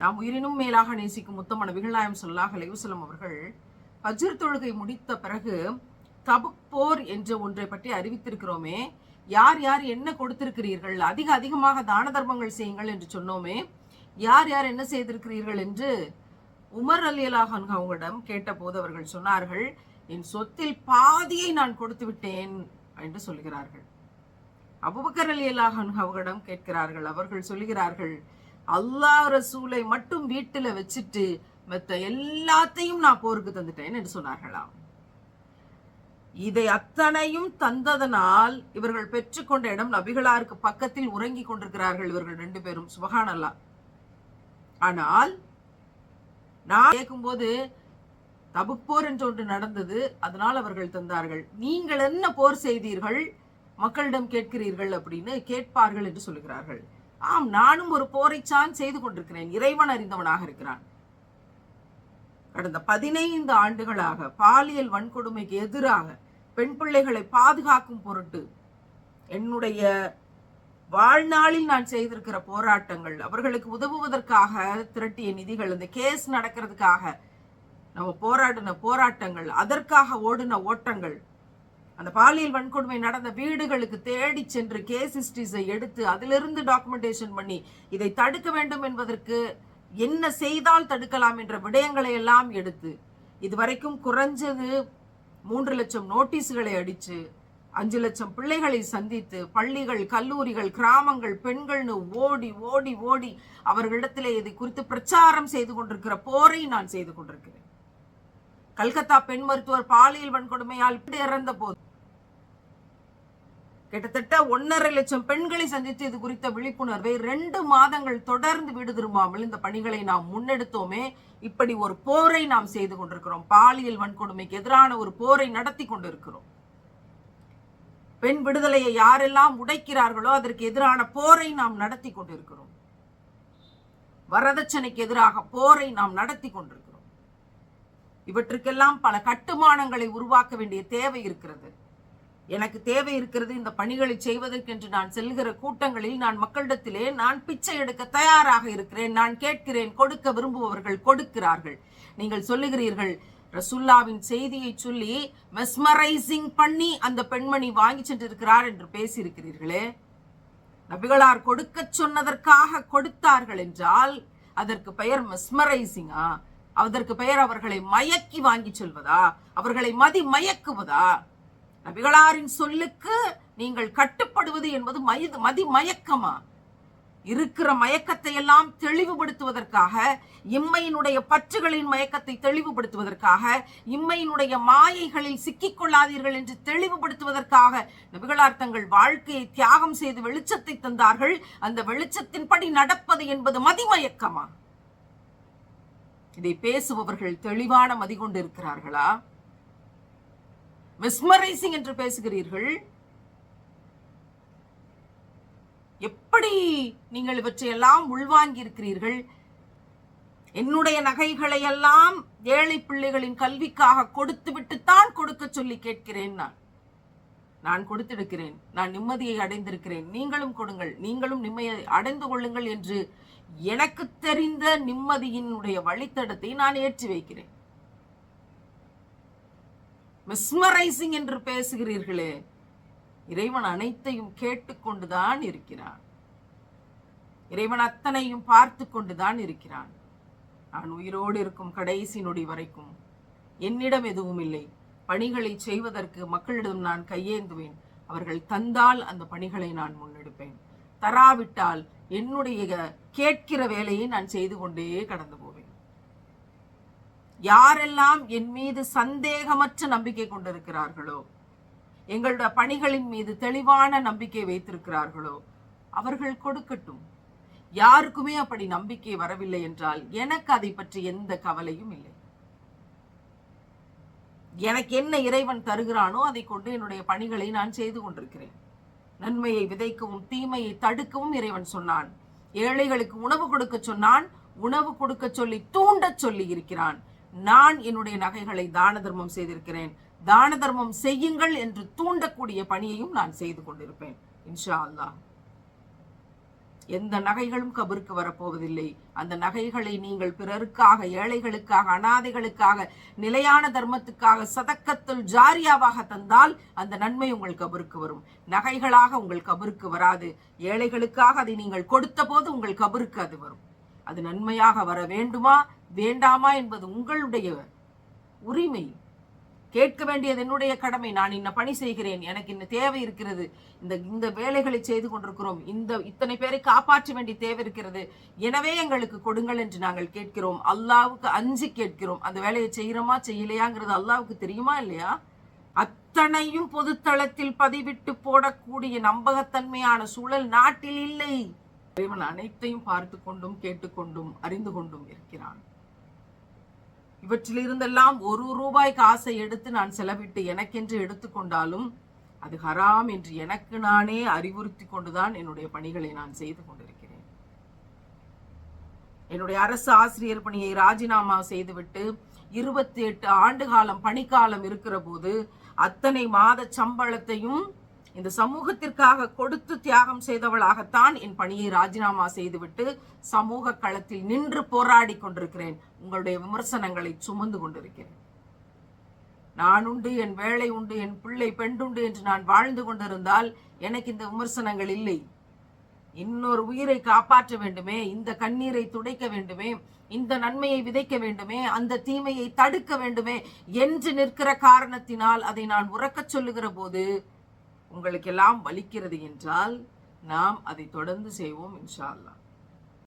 நாம் உயிரினும் மேலாக நேசிக்கும் முத்தம நபிகள் நாயம் சொல்லாஹ் அலைவசலம் அவர்கள் பஜ்ர் தொழுகை முடித்த பிறகு தபுக் போர் என்ற ஒன்றை பற்றி அறிவித்திருக்கிறோமே. யார் யார் என்ன கொடுத்திருக்கிறீர்கள்? அதிக அதிகமாக தான தர்மங்கள் செய்யுங்கள் என்று சொன்னோமே. யார் யார் என்ன செய்திருக்கிறீர்கள் என்று உமர் அலியலாக அவங்களிடம் கேட்டபோது அவர்கள் சொன்னார்கள் என் சொத்தில் பாதியை நான் கொடுத்து விட்டேன் என்று சொல்கிறார்கள். அபுபக்கர் அலியலாக அவர்களிடம் கேட்கிறார்கள். அவர்கள் சொல்கிறார்கள் அல்லாஹ் ரசூலை மட்டும் வீட்டுல வச்சுட்டு மத்த எல்லாத்தையும் நான் போருக்கு தந்துட்டேன் என்று சொன்னார்களாம். இதை அத்தனையும் தந்ததனால் இவர்கள் பெற்றுக்கொண்ட இடம் நபிகளாருக்கு பக்கத்தில் உறங்கி கொண்டிருக்கிறார்கள் இவர்கள் ரெண்டு பேரும் சுபகானல்லா ஆனால் நான் கேட்கும்போது தபுக் போர் என்று ஒன்று நடந்தது அதனால் அவர்கள் தந்தார்கள். நீங்கள் என்ன போர் செய்தீர்கள்? மக்களிடம் கேட்கிறீர்கள் அப்படின்னு கேட்பார்கள் என்று சொல்லுகிறார்கள். ஆம் நானும் ஒரு போரைச்சான் செய்து கொண்டிருக்கிறேன். இறைவன் அறிந்தவனாக இருக்கிறான். கடந்த பதினைந்து ஆண்டுகளாக பாலியல் வன்கொடுமைக்கு எதிராக பெண் பிள்ளைகளை பாதுகாக்கும் பொருட்டு என்னுடைய வாழ்நாளில் நான் செய்திருக்கிற போராட்டங்கள் அவர்களுக்கு உதவுவதற்காக திரட்டிய நிதிகள் இந்த கேஸ் நடக்கிறதுக்காக நம்ம போராடின போராட்டங்கள் அதற்காக ஓடின ஓட்டங்கள் அந்த பாலியல் வன்கொடுமை நடந்த வீடுகளுக்கு தேடி சென்று கேஸ் ஹிஸ்டரிஸை எடுத்து அதிலிருந்து டாக்குமெண்டேஷன் பண்ணி இதை தடுக்க வேண்டும் என்பதற்கு என்ன செய்தால் தடுக்கலாம் என்ற விடயங்களை எல்லாம் எடுத்து இதுவரைக்கும் குறைஞ்சது மூன்று லட்சம் நோட்டீஸ்களை அடித்து அஞ்சு லட்சம் பிள்ளைகளை சந்தித்து பள்ளிகள் கல்லூரிகள் கிராமங்கள் பெண்கள்னு ஓடி ஓடி ஓடி அவர்களிடத்திலே இதை குறித்து பிரச்சாரம் செய்து கொண்டிருக்கிற போரை நான் செய்து கொண்டிருக்கிறேன். கல்கத்தா பெண் மருத்துவர் பாலியல் வன்கொடுமையால் இறந்த போது கிட்டத்தட்ட ஒன்னரை லட்சம் பெண்களை சந்தித்து இது குறித்த விழிப்புணர்வை ரெண்டு மாதங்கள் தொடர்ந்து வீடு திரும்பாமல் இந்த பணிகளை நாம் முன்னெடுத்தோமே இப்படி ஒரு போரை நாம் செய்து கொண்டிருக்கிறோம். பாலியல் வன்கொடுமைக்கு எதிரான ஒரு போரை நடத்தி கொண்டிருக்கிறோம். பெண் விடுதலையை யாரெல்லாம் உடைக்கிறார்களோ அதற்கு எதிரான போரை நாம் நடத்தி கொண்டிருக்கிறோம். வரதட்சணைக்கு எதிராக போரை நாம் நடத்தி கொண்டிருக்கிறோம். இவற்றுக்கெல்லாம் பல கட்டுமானங்களை உருவாக்க வேண்டிய தேவை இருக்கிறது. எனக்கு தேவை இருக்கிறது இந்த பணிகளை செய்வதற்கென்று நான் செல்கிற கூட்டங்களில் நான் மக்களிடத்திலே நான் பிச்சை எடுக்க தயாராக இருக்கிறேன் நான் கேட்கிறேன் கொடுக்க விரும்புபவர்கள் கொடுக்கிறார்கள். நீங்கள் சொல்லுகிறீர்கள் ரசுல்லாவின் செய்தியை சொல்லி மெஸ்மரைசிங் பண்ணி அந்த பெண்மணி வாங்கி சென்றிருக்கிறார் என்று பேசியிருக்கிறீர்களே. நபிகளார் கொடுக்க சொன்னதற்காக கொடுத்தார்கள் என்றால் அதற்கு பெயர் மெஸ்மரைசிங்கா அதற்கு பெயர் அவர்களை மயக்கி வாங்கி சொல்வதா? அவர்களை மதி மயக்குவதா? நபிகளாரின் சொல்லுக்கு நீங்கள் கட்டுப்படுவது என்பது மயது மதி மயக்கமா? இருக்கிற மயக்கத்தை எல்லாம் தெளிவுபடுத்துவதற்காக இம்மையினுடைய பற்றுகளின் மயக்கத்தை தெளிவுபடுத்துவதற்காக இம்மையினுடைய மாயைகளில் சிக்கிக் கொள்ளாதீர்கள் என்று தெளிவுபடுத்துவதற்காக நபிகளார் தங்கள் வாழ்க்கையை தியாகம் செய்து வெளிச்சத்தை தந்தார்கள். அந்த வெளிச்சத்தின்படி நடப்பது என்பது மதிமயக்கமா? இதை பேசுபவர்கள் தெளிவான மதி கொண்டு இருக்கிறார்களா மெஸ்மரைசிங் என்று பேசுகிறீர்கள். எப்படி நீங்கள் இவற்றையெல்லாம் உள்வாங்கி இருக்கிறீர்கள் என்னுடைய நகைகளை எல்லாம் ஏழை பிள்ளைகளின் கல்விக்காக கொடுத்து விட்டுத்தான் கொடுக்க சொல்லி கேட்கிறேன் நான். நான் கொடுத்திருக்கிறேன். நான் நிம்மதியை அடைந்திருக்கிறேன். நீங்களும் கொடுங்கள். நீங்களும் நிம்மதியை அடைந்து கொள்ளுங்கள் என்று எனக்கு தெரிந்த நிம்மதியினுடைய வழித்தடத்தை நான் ஏற்றி வைக்கிறேன். மெஸ்மரைசிங் என்று பேசுகிறீர்களே. இறைவன் அனைத்தையும் கேட்டுக்கொண்டுதான் இருக்கிறான். இறைவன் அத்தனையும் பார்த்து கொண்டுதான் இருக்கிறான். நான் உயிரோடு இருக்கும் கடைசி நொடி வரைக்கும் என்னிடம் எதுவும் இல்லை. பணிகளை செய்வதற்கு மக்களிடம் நான் கையேந்துவேன். அவர்கள் தந்தால் அந்த பணிகளை நான் முன்னெடுப்பேன். தராவிட்டால் என்னுடைய கேட்கிற வேலையை நான் செய்து கொண்டே கடந்து போவேன் யாரெல்லாம் என் மீது சந்தேகமற்ற நம்பிக்கை கொண்டிருக்கிறார்களோ எங்களுடைய பணிகளின் மீது தெளிவான நம்பிக்கை வைத்திருக்கிறார்களோ அவர்கள் கொடுக்கட்டும். யாருக்குமே அப்படி நம்பிக்கை வரவில்லை என்றால் எனக்கு அதை பற்றி எந்த கவலையும் இல்லை. எனக்கு என்ன இறைவன் தருகிறானோ அதை கொண்டு என்னுடைய பணிகளை நான் செய்து கொண்டிருக்கிறேன். நன்மையை விதைக்கவும் தீமையை தடுக்கவும் இறைவன் சொன்னான். ஏழைகளுக்கு உணவு கொடுக்க சொன்னான். உணவு கொடுக்க சொல்லி தூண்டச் சொல்லி இருக்கிறான். நான் என்னுடைய நகைகளை தான தர்மம் செய்திருக்கிறேன். தான தர்மம் செய்யுங்கள் என்று தூண்டக்கூடிய பணியையும் நான் செய்து கொண்டிருப்பேன். இன்ஷா அல்லாஹ். எந்த நகைகளும் கபருக்கு வரப்போவதில்லை. அந்த நகைகளை நீங்கள் பிறருக்காக ஏழைகளுக்காக அனாதைகளுக்காக நிலையான தர்மத்துக்காக சதக்கத்தில் ஜாரியாவாக தந்தால் அந்த நன்மை உங்கள் கபருக்கு வரும். நகைகளாக உங்கள் கபருக்கு வராது. ஏழைகளுக்காக அதை நீங்கள் கொடுத்த போது உங்கள் கபருக்கு அது வரும். அது நன்மையாக வர வேண்டுமா? வேண்டாமா என்பது உங்களுடைய உரிமை. கேட்க வேண்டியது என்னுடைய கடமை. நான் இன்ன பணி செய்கிறேன். எனக்கு இன்ன தேவை இருக்கிறது. இந்த இந்த வேலைகளை செய்து கொண்டிருக்கிறோம். இந்த இத்தனை பேரை காப்பாற்ற வேண்டிய தேவை இருக்கிறது. எனவே எங்களுக்கு கொடுங்கள் என்று நாங்கள் கேட்கிறோம். அல்லாவுக்கு அஞ்சு கேட்கிறோம். அந்த வேலையை செய்கிறோமா செய்யலையாங்கிறது அல்லாவுக்கு தெரியுமா இல்லையா? அத்தனையும் பொதுத்தளத்தில் பதிவிட்டு போடக்கூடிய நம்பகத்தன்மையான சூழல் நாட்டில் இல்லை. இறைவன் அனைத்தையும் பார்த்து கொண்டும் கேட்டுக்கொண்டும் அறிந்து கொண்டும் இருக்கிறான். இவற்றிலிருந்தெல்லாம் ஒரு ரூபாய் காசை எடுத்து நான் செலவிட்டு எனக்கென்று எடுத்துக்கொண்டாலும் அது ஹராம் என்று எனக்கு நானே அறிவுறுத்தி கொண்டுதான் என்னுடைய பணிகளை நான் செய்து கொண்டிருக்கிறேன். என்னுடைய அரசு ஆசிரியர் பணியை ராஜினாமா செய்துவிட்டு இருபத்தி எட்டு ஆண்டு காலம் பணிக்காலம் இருக்கிற போது அத்தனை மாத சம்பளத்தையும் இந்த சமூகத்திற்காக கொடுத்து தியாகம் செய்தவளாகத்தான் என் பணியை ராஜினாமா செய்துவிட்டு சமூக களத்தில் நின்று போராடி கொண்டிருக்கிறேன். உங்களுடைய விமர்சனங்களை சுமந்து கொண்டிருக்கிறேன். நான் உண்டு என் வேலை உண்டு என் பிள்ளை பெண்டுண்டு என்று நான் வாழ்ந்து கொண்டிருந்தால் எனக்கு இந்த விமர்சனங்கள் இல்லை. இன்னொரு உயிரை காப்பாற்ற வேண்டுமே இந்த கண்ணீரை துடைக்க வேண்டுமே இந்த நன்மையை விதைக்க வேண்டுமே அந்த தீமையை தடுக்க வேண்டுமே என்று நிற்கிற காரணத்தினால் அதை நான் உறக்கச் சொல்லுகிற போது உங்களுக்கெல்லாம் வலிக்கிறது என்றால் நாம் அதை தொடர்ந்து செய்வோம் இன்ஷா அல்லா